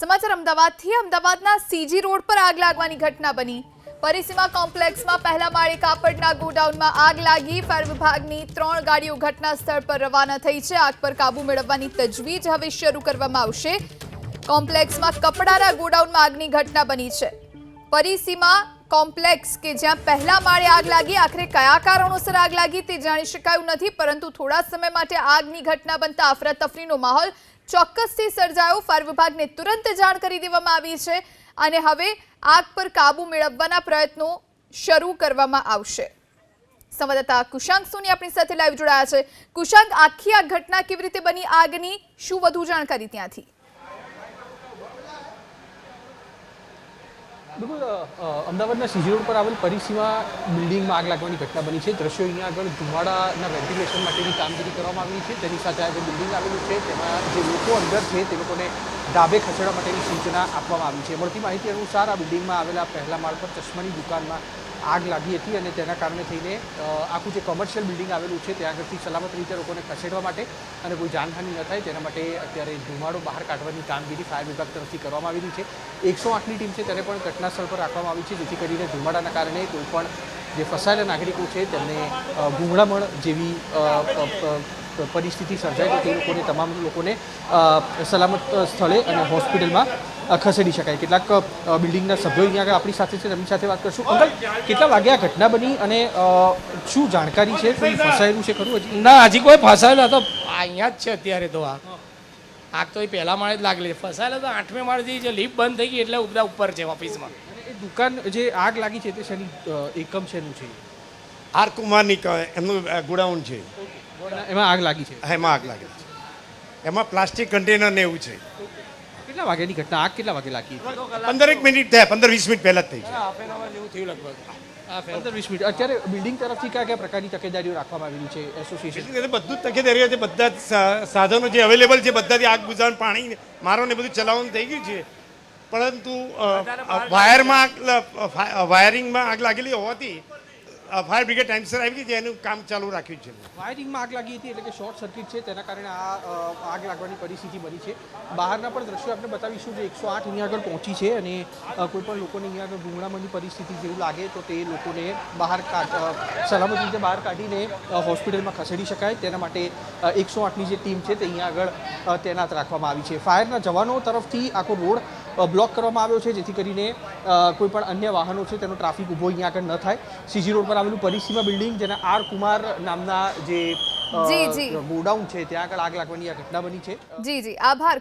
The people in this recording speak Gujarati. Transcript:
સમાચાર અમદાવાદથી. અમદાવાદના સીજી રોડ પર આગ લાગવાની ઘટના બની. પરિસીમા કોમ્પ્લેક્સમાં પહેલા માળે કાપડના ગોડાઉનમાં આગ લાગી. ફાયર વિભાગની ત્રણ ગાડીઓ ઘટના સ્થળ પર રવાના થઈ છે. આગ પર કાબુ મેળવવાની તજવીજ હવે શરૂ કરવામાં આવશે. કોમ્પ્લેક્સમાં કપડાના ગોડાઉનમાં આગની ઘટના બની છે. પરિસીમા કોમ્પ્લેક્સ કે જ્યાં પહેલા માળે આગ લાગી, આખરે કયા કારણોસર આગ લાગી તે જાણી શકાયું નથી, પરંતુ થોડા સમય માટે આગની ઘટના બનતા અફરાતફરીનો માહોલ ચોક્કસથી સર્જાયો. ફાયર વિભાગને તુરંત જાણ કરી દેવામાં આવી છે અને હવે આગ પર કાબુ મેળવવાના પ્રયત્નો શરૂ કરવામાં આવશે. સંવાદદાતા કુશાંક સોની આપણી સાથે લાઈવ જોડાયા છે. કુશાંક, આખી આ ઘટના કેવી રીતે બની? આગની શું વધુ જાણકારી ત્યાંથી? બિલકુલ અમદાવાદના સીજી રોડ પર આવેલ પરિસીમા બિલ્ડિંગમાં આગ લાગવાની ઘટના બની છે. દ્રશ્યો અહીંયા આગળ ધુમાડાના વેન્ટિલેશન માટેની કામગીરી કરવામાં આવી છે. તેની સાથે આ જે બિલ્ડિંગ આવેલું છે, તેમાં જે લોકો અંદર છે, તે લોકોને ડાબે ખસેડવા માટેની સૂચના આપવામાં આવી છે. મળતી માહિતી અનુસાર આ બિલ્ડિંગમાં આવેલા પહેલા માળ પર ચશ્માની દુકાનમાં આગ લાગી હતી અને તેના કારણે થઈને આખું જે કોમર્શિયલ બિલ્ડિંગ આવેલું છે, ત્યાં આગળથી સલામત રીતે લોકોને ખસેડવા માટે અને કોઈ જાનહાનિ ન થાય, તેના માટે અત્યારે ધુમાડો બહાર કાઢવાની કામગીરી ફાયર વિભાગ તરફથી કરવામાં આવી રહી છે. એકસો આઠની ટીમ છે તેને પણ ઘટના સ્થળ પર રાખવામાં આવી છે, જેથી કરીને ધુમાડાના કારણે કોઈ પણ જે ફસાયેલા નાગરિકો છે, તેમને ગૂંગળામણ જેવી પરિસ્થિતિ સર્જાય તો તે લોકોને, તમામ લોકોને સલામત સ્થળે અને હોસ્પિટલમાં ખસેડી શકાય. કેટલાક બિલ્ડિંગના સભ્યો અહીંયા આપણી સાથે છે તેમની સાથે વાત કરશું. અંકલ કેટલા વાગે આ ઘટના બની અને શું જાણકારી છે? કોઈ ફસાયેલું છે ખરું હજી? ના હજી કોઈ ફસાયેલો તો અહીંયા જ છે અત્યારે તો આ. આગ તો એ પહેલા માળે જ લાગેલી છે. ફસાયેલા તો આઠમે માળથી જે લિફ્ટ બંધ થઈ ગઈ એટલે બધા ઉપર છે ઓફિસમાં. દુકાન જે આગ લાગી છે તે શેની એકમ શેનું છે? આર કુમારની એમનું ગોડાઉન છે. એમાં આગ લાગી છે? એમાં આગ લાગેલી છે. એમાં પ્લાસ્ટિક કન્ટેનર ને એવું છે. કેટલા વાગ્યાની ઘટના આગ કેટલા વાગે લાગી? પંદરેક મિનિટ થયા પંદર વીસ મિનિટ પહેલા જ થઈ હાફ એન અવર જેવું થયું લગભગ. પંદર વીસ મિનિટ. અત્યારે બિલ્ડિંગ તરફથી કયા કયા પ્રકારની તકેદારીઓ રાખવામાં આવેલી છે? એસોસિએશન બધું જ તકેદારીઓ છે બધા સાધનો જે અવેલેબલ છે બધાથી આગ બુઝાવવાનું પાણી મારો ને બધું ચલાવવાનું થઈ ગયું છે. પરંતુ વાયરમાં આગ વાયરિંગમાં આગ લાગેલી હોવાથી ફાયર બ્રિગેડ ટાઈમસર આવી ગઈ છે, એનું કામ ચાલુ રાખ્યું છે. વાયરિંગમાં આગ લાગી હતી એટલે કે શોર્ટ સર્કિટ છે, તેના કારણે આ આગ લાગવાની પરિસ્થિતિ બની છે. બહારના પણ દ્રશ્યો આપણે બતાવીશું જે એકસો આઠ અહીંયા આગળ પહોંચી છે અને કોઈ પણ લોકોને અહીંયા આગળ ગુંગળામણની પરિસ્થિતિ જેવું લાગે તો તે લોકોને બહાર સલામત રીતે બહાર કાઢીને હોસ્પિટલમાં ખસેડી શકાય. તેના માટે એકસો આઠની જે ટીમ છે તે અહીંયા આગળ તૈનાત રાખવામાં આવી છે. ફાયરના જવાનો તરફથી આખો રોડ બ્લોક કરવામાં આવ્યો છે જેથી કરીને કોઈ પણ અન્ય વાહનો છે તેનો ટ્રાફિક ઊભો અહીંયા આગળ ન થાય. સીજી રોડ પર આવેલું પરિસીમા બિલ્ડિંગ જેના આર કુમાર નામના જી. ગોડાઉન છે ત્યાં આગળ આગ લાગવાની આ ઘટના બની છે. જી જી. આભાર.